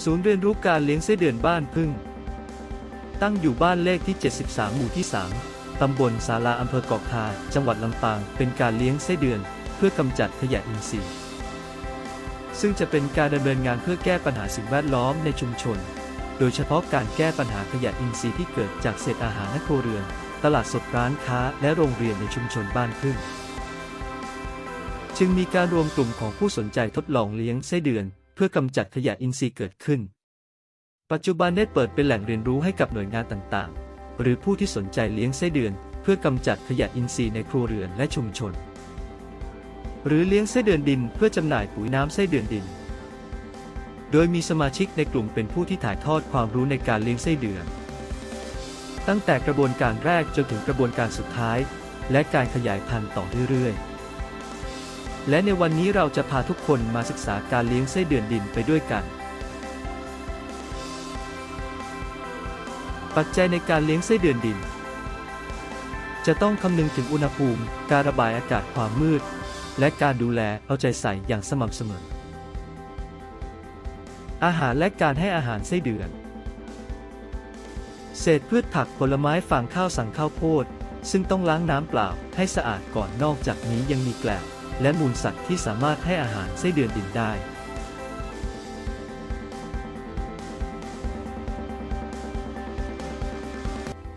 ศูนย์เรียนรู้การเลี้ยงไส้เดือนบ้านพึ่ง ตั้งอยู่บ้านเลขที่ 73 หมู่ที่ 3 ตำบลสาลาอำเภอเกาะคาจังหวัดลำปาง เป็นการเลี้ยงไส้เดือน เพื่อกำจัดขยะอินทรีย์ ซึ่งจะเป็นการดำเนินงานเพื่อแก้ปัญหาสิ่งแวดล้อมในชุมชน โดยเฉพาะการแก้ปัญหาขยะอินทรีย์ที่เกิดจากเศษอาหารและครัวเรือน ตลาดสดร้านค้า และโรงเรียนในชุมชนบ้านพึ่ง จึงมีการรวมกลุ่มของผู้สนใจทดลองเลี้ยงไส้เดือน พื่อกำจัดขยะอินทรีย์เกิดขึ้น ปัจจุบันได้เปิดเป็นแหล่งเรียนรู้ให้กับหน่วยงานต่างๆ หรือผู้ที่สนใจเลี้ยงไส้เดือน เพื่อกำจัดขยะอินทรีย์ในครัวเรือนและชุมชน หรือเลี้ยงไส้เดือนดินเพื่อจำหน่ายปุ๋ยน้ำไส้เดือนดิน โดยมีสมาชิกในกลุ่มเป็นผู้ที่ถ่ายทอดความรู้ในการเลี้ยงไส้เดือน ตั้งแต่กระบวนการแรกจนถึงกระบวนการสุดท้าย และการขยายพันธุ์ต่อเรื่อยๆ และในวันนี้เราจะพาทุกคนมาศึกษาการเลี้ยงไส้เดือนดินไปด้วยกัน ปัจจัยในการเลี้ยงไส้เดือนดิน จะต้องคำนึงถึงอุณหภูมิ การระบายอากาศความมืด และการดูแลเอาใจใส่อย่างสม่ำเสมอ อาหารและการให้อาหารไส้เดือน เศษพืชผักผลไม้ฟางข้าวสังข้าวโพดซึ่งต้องล้างน้ำเปล่าให้สะอาดก่อนนอกจากนี้ยังมีแกลบ และมูลสัตว์ที่สามารถให้อาหารไส้เดือนดินได้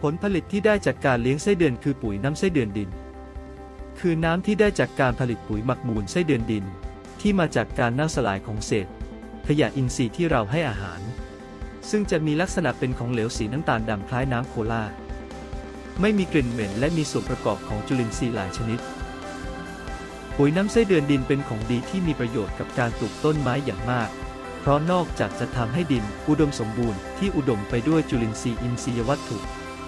ผลผลิตที่ได้จากการเลี้ยงไส้เดือนคือปุ๋ยน้ำไส้เดือนดิน คือน้ำที่ได้จากการผลิตปุ๋ยหมักมูลไส้เดือนดิน ที่มาจากการเน่าสลายของเศษ ขยะอินทรีย์ที่เราให้อาหาร ซึ่งจะมีลักษณะเป็นของเหลวสีน้ำตาลดำคล้ายน้ำโคลาไม่มีกลิ่นเหม็นและมีส่วนประกอบของจุลินทรีย์หลายชนิด ปุ๋ยน้ำไส้เดือนดินเป็นของดีที่มีประโยชน์กับการปลูกต้นไม้อย่างมาก เพราะนอกจากจะทำให้ดินอุดมสมบูรณ์ที่อุดมไปด้วยจุลินทรีย์อินทรีย์วัตถุ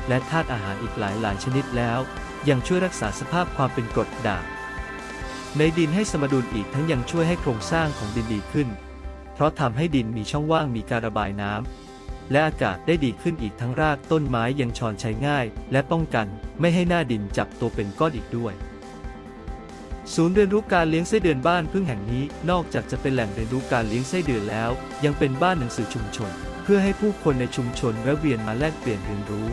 และธาตุอาหารอีกหลายหลายชนิดแล้ว ยังช่วยรักษาสภาพความเป็นกรดด่างในดินให้สมดุลอีกทั้งยังช่วยให้โครงสร้างของดินดีขึ้น เพราะทำให้ดินมีช่องว่างมีการระบายน้ำและอากาศได้ดีขึ้นอีกทั้งรากต้นไม้ยังชอนใช้ง่าย และป้องกันไม่ให้หน้าดินจับตัวเป็นก้อนอีกด้วย ศูนย์เรียนรู้การเลี้ยงไส้เดือนบ้านพึ่งแห่งนี้ นอกจากจะเป็นแหล่งเรียนรู้การเลี้ยงไส้เดือนแล้ว ยังเป็นบ้านหนังสือชุมชน เพื่อให้ผู้คนในชุมชนแวะเวียนมาแลกเปลี่ยนเรียนรู้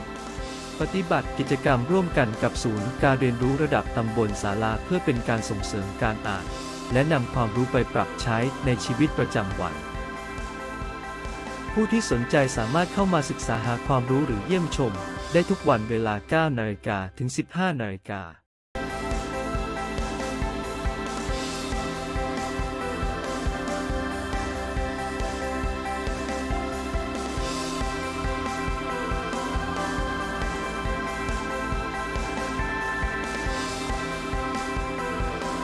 ปฏิบัติกิจกรรมร่วมกันกับศูนย์การเรียนรู้ระดับตำบลศาลาเพื่อเป็นการส่งเสริมการอ่าน และนำความรู้ไปปรับใช้ในชีวิตประจำวัน ผู้ที่สนใจสามารถเข้ามาศึกษาหาความรู้หรือเยี่ยมชม ได้ทุกวันเวลา 9 นาฬิกาถึง 15 นาฬิกา